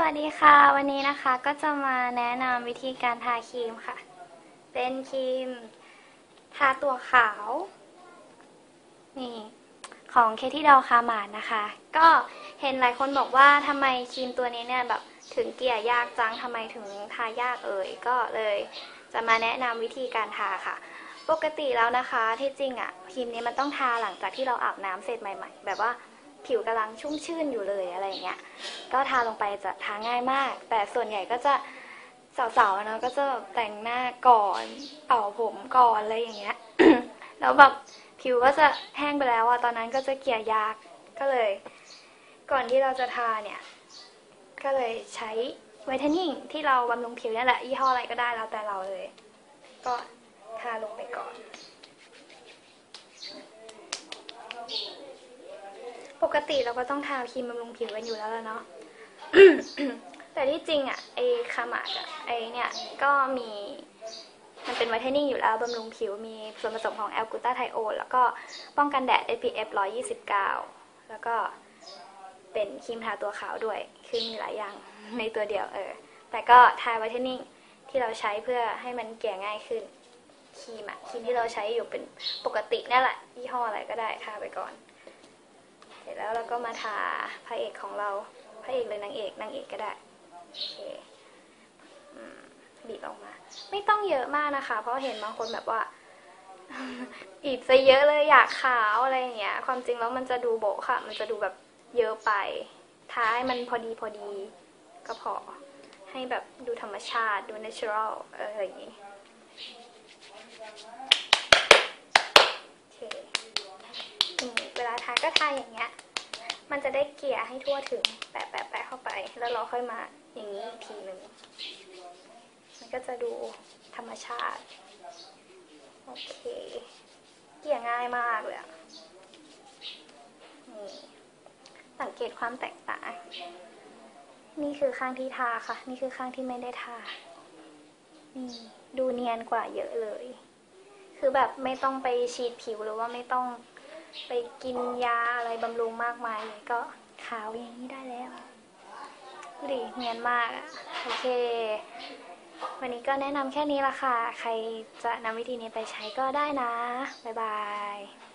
สวัสดีค่ะ วันนี้นะคะก็จะมาแนะนำวิธีการทาครีมค่ะ เป็นครีม ทาตัวขาว นี่ ของเคที่ดอคามาดนะคะ ก็เห็นหลายคนบอกว่าทำไมครีมตัวนี้เนี่ยแบบถึงเกลี่ยยากจังทำไมถึงทายากเอ่ยก็เลยจะมาแนะนำวิธีการทาค่ะ ปกติแล้วนะคะที่จริงอะ่ะครีมนี้มันต้องทาหลังจากที่เราอาบน้ำเสร็จใหม่ ๆ แบบว่า ผิวกำลังชุ่มชื่นอยู่เลยอะไรอย่างเงี้ยก็ทาลงไปจะทาง่ายมาก แต่ส่วนใหญ่ก็จะสาวๆเนาะก็จะแต่งหน้าก่อนเป่าผมก่อนอะไรอย่างเงี้ยแล้วแบบผิวก็จะแห้งไปแล้วอะตอนนั้นก็จะเกลี่ยยากก็เลย ก่อนที่เราจะทาเนี่ย ก็เลยใช้ไวท์เทนนิ่งที่เราบำรุงผิวนี่แหละยี่ห้ออะไรก็ได้แล้วแต่เราเลย ก็ทาลงไปก่อน ปกติเราก็ต้องทาครีมบำรุงผิวกันอยู่แล้วละเนาะ แต่ที่จริงอะไอคามาดอะไอเนี่ยก็มีมันเป็นไวท์เทนนิ่งอยู่แล้วบำรุงผิวมีส่วนผสมของแอลกูตาไทโอนแล้วก็ป้องกันแดด SPF 129 แล้วก็เป็นครีมทาตัวขาวด้วย คือมีหลายอย่างในตัวเดียวเออ แต่ก็ทาไวท์เทนนิ่งที่เราใช้เพื่อให้มันเกลี่ยง่ายขึ้นครีมอะครีมที่เราใช้อยู่เป็นปกตินั่นแหละยี่ห้ออะไรก็ได้ทาไปก่อน ร็จแล้วเราก็มาทาพระเอกของเรา พระเอกเลยนางเอกนางเอกก็ได้โอเคบีบออกมา ไม่ต้องเยอะมากนะคะ เพราะเห็นบางคนแบบว่าบีบซะเยอะเลยอยากขาวอะไรอย่างเงี้ย ความจริงแล้วมันจะดูโบะค่ะ มันจะดูแบบเยอะไป ท้าให้มันพอดีพอดีก็พอ ให้แบบดูธรรมชาติดู natural เอออะไรอย่างงี้โอเค นี่เวลาทา ก็ทาอย่างเงี้ย มันจะได้เกลี่ยให้ทั่วถึง แปะแปะแปะเข้าไป แล้วเราค่อยมาอย่างนี้อีกทีหนึ่ง มันก็จะดูธรรมชาติ โอเค เกลี่ยง่ายมากเลยอะนี่สังเกตความแตกต่าง นี่คือข้างที่ทาค่ะ นี่คือข้างที่ไม่ได้ทา นี่ดูเนียนกว่าเยอะเลย คือแบบไม่ต้องไปฉีดผิวหรือว่าไม่ต้อง ไปกินยาอะไรบำรุงมากมายเลยก็ขาวอย่างนี้ได้แล้วดูดิเนียนมากอะโอเค วันนี้ก็แนะนำแค่นี้ละค่ะ ใครจะนำวิธีนี้ไปใช้ก็ได้นะ บ๊ายบาย